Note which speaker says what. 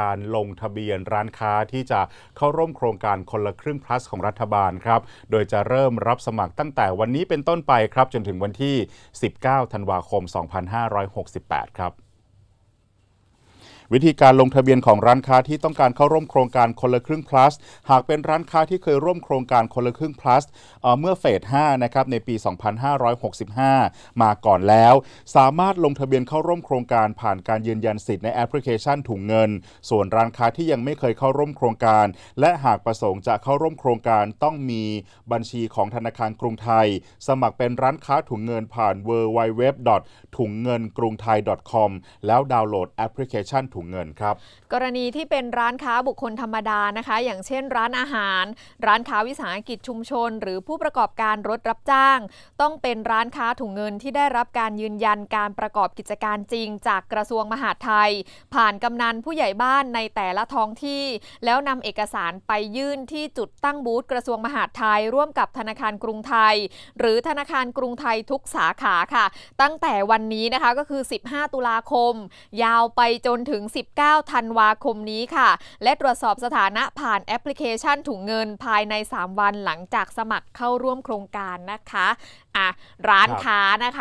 Speaker 1: การลงทะเบียนร้านค้าที่จะเข้าร่วมโครงการคนละครึ่ง plus ของรัฐบาลครับ โดยจะเริ่มรับสมัครตั้งแต่วันนี้เป็นต้นไปครับ จนถึงวันที่ 19 ธันวาคม 2568 ครับ วิธีการลงทะเบียนของร้านค้าที่ต้องการเข้าร่วมโครงการคนละครึ่ง plus หากเป็นร้านค้าที่เคยร่วมโครงการคนละครึ่ง plus เเมื่อเฟส 5 นะครับ ในปี 2565 มาก่อนแล้ว สามารถลงทะเบียนเข้าร่วมโครงการผ่านการยืนยันสิทธิ์ในแอปพลิเคชันถุงเงิน ส่วนร้านค้าที่ยังไม่เคยเข้าร่วมโครงการ และหากประสงค์จะเข้าร่วมโครงการต้องมีบัญชีของธนาคารกรุงไทย สมัครเป็นร้านค้าถุงเงินผ่าน w w w ถุงเงินกรุงไทย .com แล้วดาวน์โหลดแอปพลิเคชันถุงเงินครับ
Speaker 2: กรณีที่เป็นร้านค้าบุคคลธรรมดานะคะ อย่างเช่น ร้านอาหาร ร้านค้าวิสาหกิจชุมชน หรือผู้ประกอบการรถรับจ้าง ต้องเป็นร้านค้าถุงเงินที่ได้รับการยืนยันการประกอบกิจการจริง จากกระทรวงมหาดไทย ผ่านกำนันผู้ใหญ่บ้านในแต่ละท้องที่ แล้วนำเอกสารไปยื่นที่จุดตั้งบูธกระทรวงมหาดไทย ร่วมกับธนาคารกรุงไทย หรือธนาคารกรุงไทยทุกสาขาค่ะ ตั้งแต่วันนี้นะคะก็คือ 15 ตุลาคม ยาวไปจนถึง19 ธันวาคมนี้ค่ะ และตรวจสอบสถานะผ่านแอปพลิเคชันถุงเงินภายใน 3 วันหลังจากสมัครเข้าร่วมโครงการนะคะอะร้าน
Speaker 1: ครับ
Speaker 2: ค้านะคะ